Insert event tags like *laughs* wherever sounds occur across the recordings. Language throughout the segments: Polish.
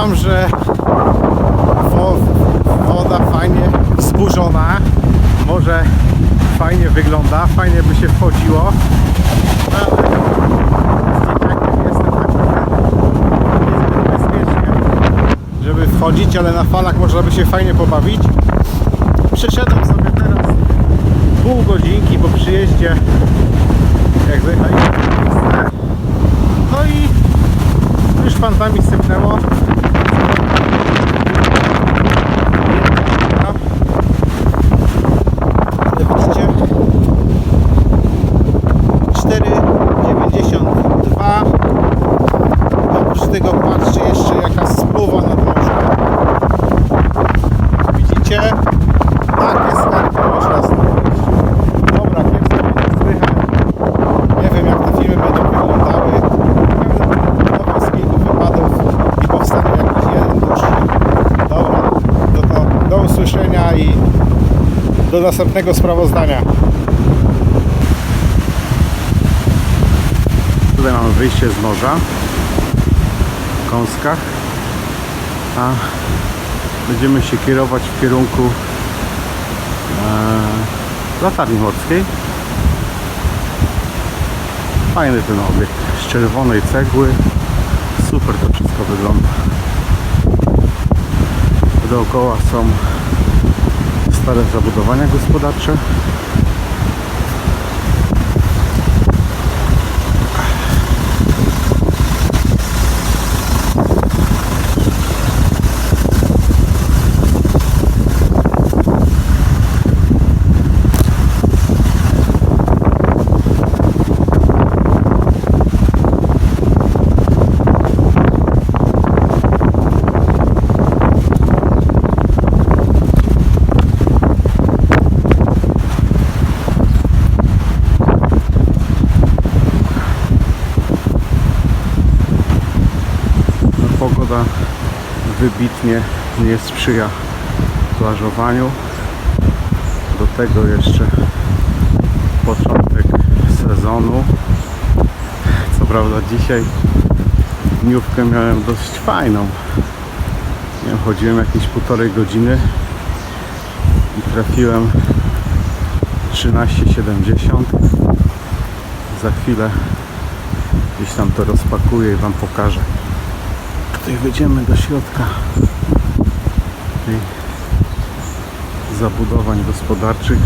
Wam, że wo, woda fajnie wzburzona. Może fajnie wygląda, fajnie by się wchodziło. Żeby wchodzić, ale na falach można by się fajnie pobawić. Przyszedłem sobie teraz pół godzinki po przyjeździe, jak miejsce. No i już fantami sypnęło. Ale widzicie? 4,92 Oprócz tego patrzcie jeszcze jaka spluwa nad morzem. Widzicie? Takie skarpy można znaleźć. Dobra, kiepsko mnie słychać. Nie wiem jak te filmy będą wyglądały. Prawdopodobnie z kilku wypadów i powstanie jakiś jeden dłuższy. Dobra, to, to do usłyszenia i do następnego sprawozdania. Tutaj mamy wyjście z morza w Kąskach, a będziemy się kierować w kierunku e, latarni morskiej. Fajny ten obiekt z czerwonej cegły. Super to wszystko wygląda. Dookoła są stare zabudowania gospodarcze. Pogoda wybitnie nie sprzyja plażowaniu. Do tego jeszcze początek sezonu. Co prawda dzisiaj dniówkę miałem dość fajną. Nie wiem, chodziłem jakieś półtorej godziny i trafiłem 13,70. Za chwilę gdzieś tam to rozpakuję i Wam pokażę. Tutaj wejdziemy do środka tej zabudowań gospodarczych,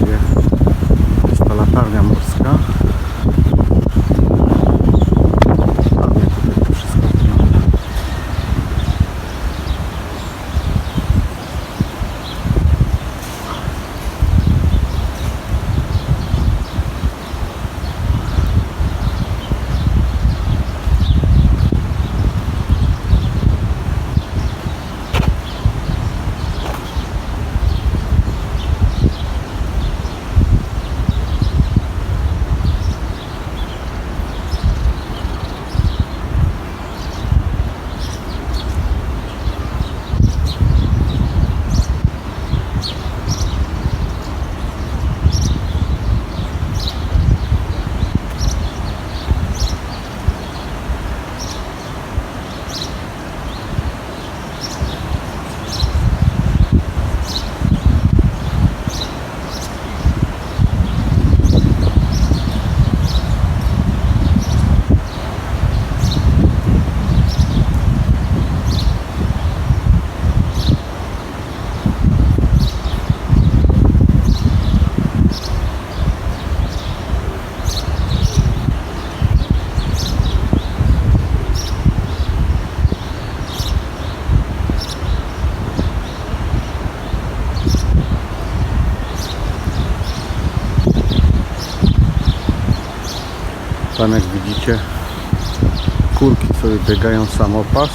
gdzie jest ta latarnia morska. Tam jak widzicie kurki sobie biegają samopas.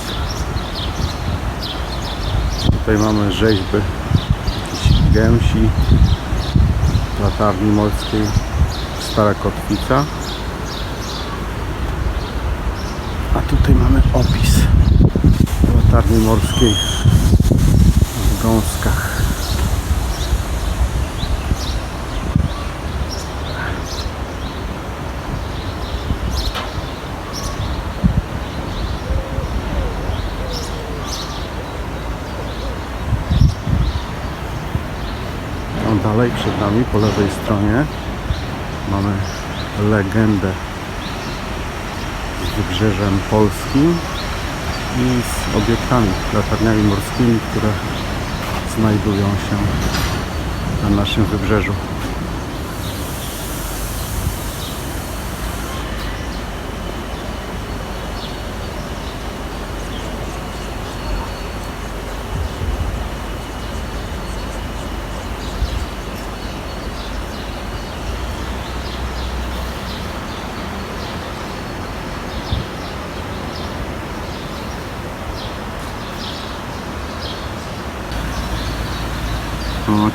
Tutaj mamy rzeźby gęsi, latarni morskiej, stara kotwica. A tutaj mamy opis latarni morskiej w gąskach. Dalej przed nami po lewej stronie mamy legendę z wybrzeżem polskim i z obiektami, latarniami morskimi, które znajdują się na naszym wybrzeżu.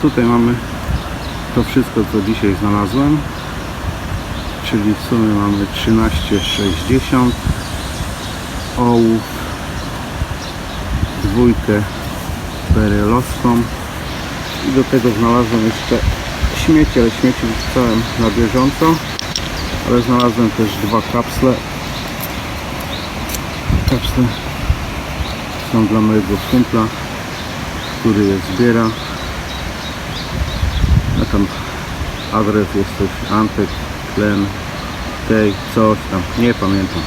Tutaj mamy to wszystko, co dzisiaj znalazłem. Czyli w sumie mamy 13,60 ołów, dwójkę perelowską i do tego znalazłem jeszcze śmieci, ale śmieci wrzucałem na bieżąco, ale znalazłem też dwa kapsle. Kapsle są dla mojego kumpla, który je zbiera. Tam adres jest coś Antek, Tlen, tej, coś tam, nie pamiętam.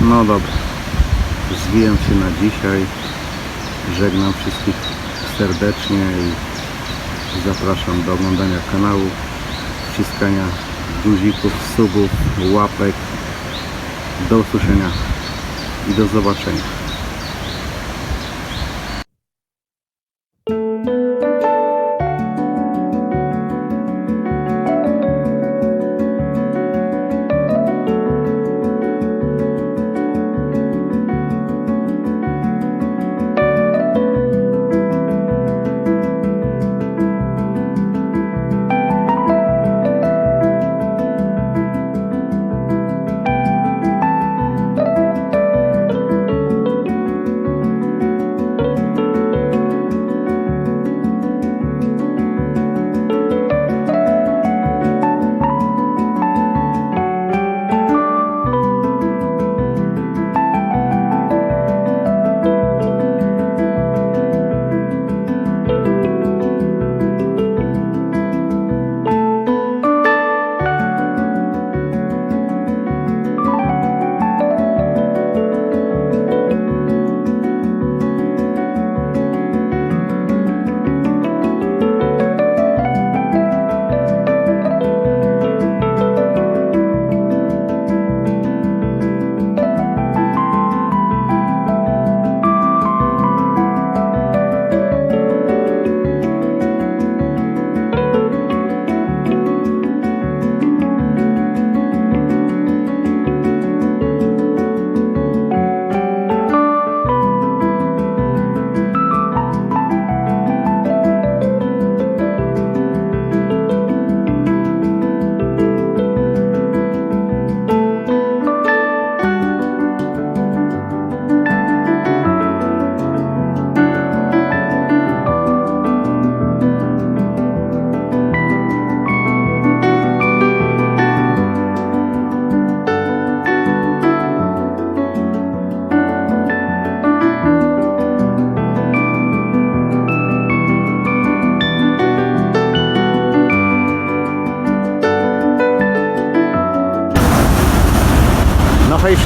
No dobra, zwijam się na dzisiaj. Żegnam wszystkich serdecznie i zapraszam do oglądania kanału, wciskania guzików, subów, łapek. Do usłyszenia i do zobaczenia.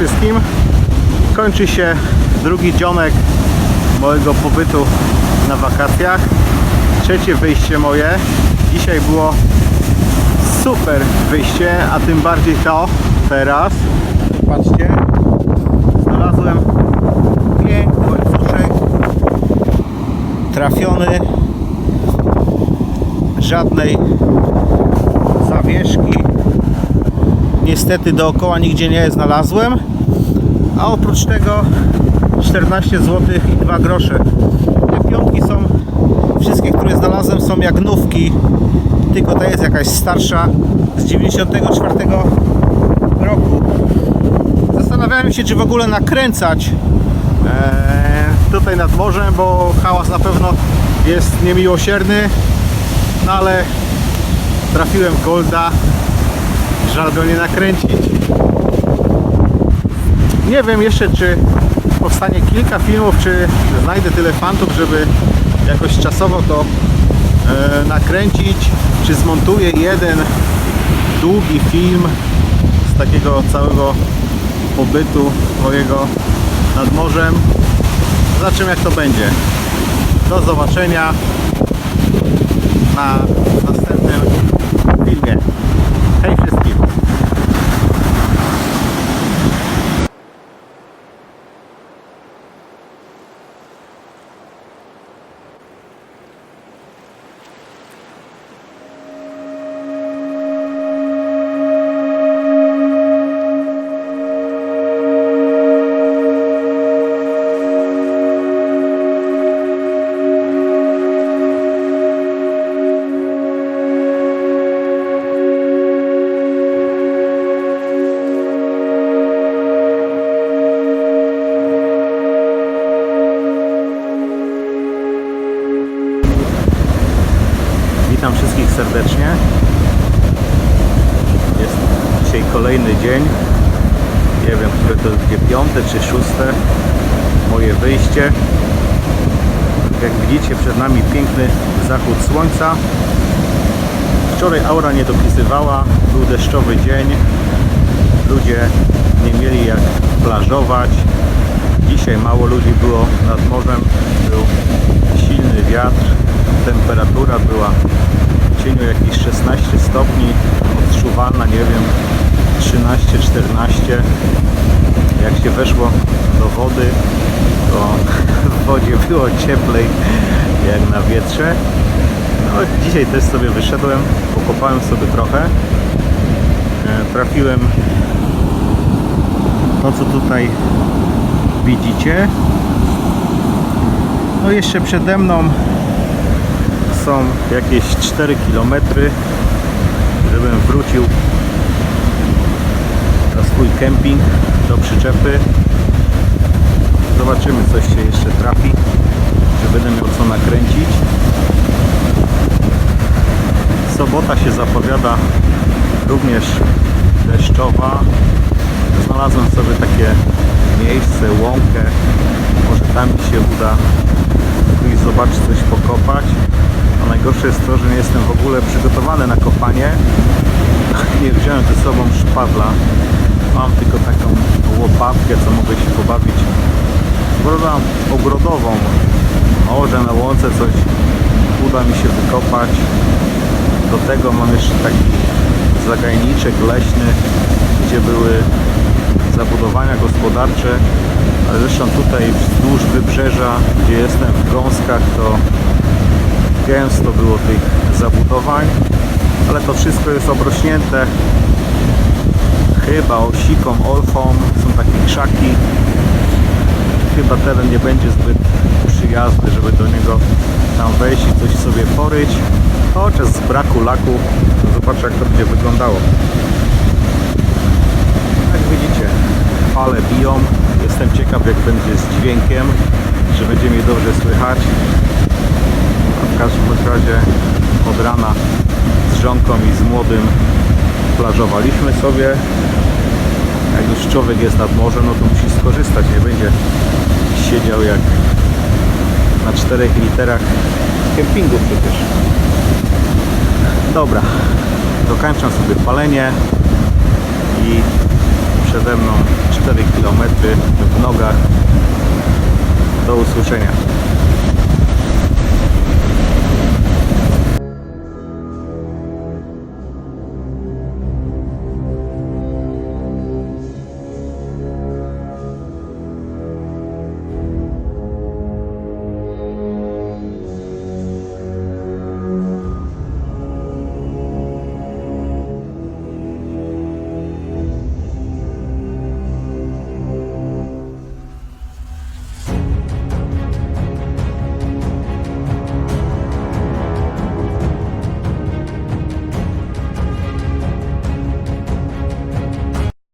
Wszystkim. Kończy się drugi dzionek mojego pobytu na wakacjach. Trzecie wyjście moje. Dzisiaj było super wyjście, a tym bardziej to teraz. Patrzcie. Znalazłem piękny łańcuszek. Trafiony. Żadnej zawieszki niestety dookoła nigdzie nie znalazłem. A oprócz tego 14 zł i 2 grosze. Te piątki są wszystkie które znalazłem są jak nówki tylko ta jest jakaś starsza z 94 roku. Zastanawiałem się czy w ogóle nakręcać e, tutaj nad morzem bo hałas na pewno jest niemiłosierny. No ale trafiłem Golda Żal go nie nakręcić. Nie wiem jeszcze, czy powstanie kilka filmów, czy znajdę tyle fantów, żeby jakoś czasowo to e, nakręcić, czy zmontuję jeden długi film z takiego całego pobytu mojego nad morzem. Zobaczymy jak to będzie. Do zobaczenia na następnym serdecznie. Jest dzisiaj kolejny dzień. Nie wiem, które to będzie piąte czy szóste moje wyjście. Jak widzicie przed nami piękny zachód słońca. Wczoraj aura nie dopisywała, był deszczowy dzień. Ludzie nie mieli jak plażować. Dzisiaj mało ludzi było nad morzem. Był silny wiatr. Temperatura była cieniu jakieś 16 stopni. Odczuwalna, nie wiem, 13-14. Jak się weszło do wody, to *laughs* w wodzie było cieplej jak na wietrze. No, dzisiaj też sobie wyszedłem, pokopałem sobie trochę. E, Trafiłem to, co tutaj widzicie. No jeszcze przede mną są jakieś 4 km, żebym wrócił na swój kemping do przyczepy. Zobaczymy, coś się jeszcze trafi, że będę miał co nakręcić. Sobota się zapowiada również deszczowa. Znalazłem sobie takie miejsce, łąkę. Może tam mi się uda i zobaczyć coś pokopać. Najgorsze jest to, że nie jestem w ogóle przygotowany na kopanie. Nie wziąłem ze sobą szpadla. Mam tylko taką łopatkę, co mogę się pobawić brodą ogrodową. Może na łące coś uda mi się wykopać. Do tego mam jeszcze taki zagajniczek leśny, gdzie były zabudowania gospodarcze, zresztą tutaj wzdłuż wybrzeża, gdzie jestem w gąskach, to gęsto było tych zabudowań, ale to wszystko jest obrośnięte chyba osiką, olfą, są takie krzaki. Chyba teren nie będzie zbyt przyjazny, żeby do niego tam wejść i coś sobie poryć. Chociaż z braku laku, zobaczę jak to będzie wyglądało. Jak widzicie, fale biją. Jestem ciekaw jak będzie z dźwiękiem, czy będzie mnie dobrze słychać. Każdym razie od rana z żonką i z młodym plażowaliśmy sobie. Jak już człowiek jest nad morzem, no to musi skorzystać, nie będzie siedział jak na czterech literach kempingu przecież. Dobra, dokończam sobie palenie i przede mną 4 km w nogach. Do usłyszenia.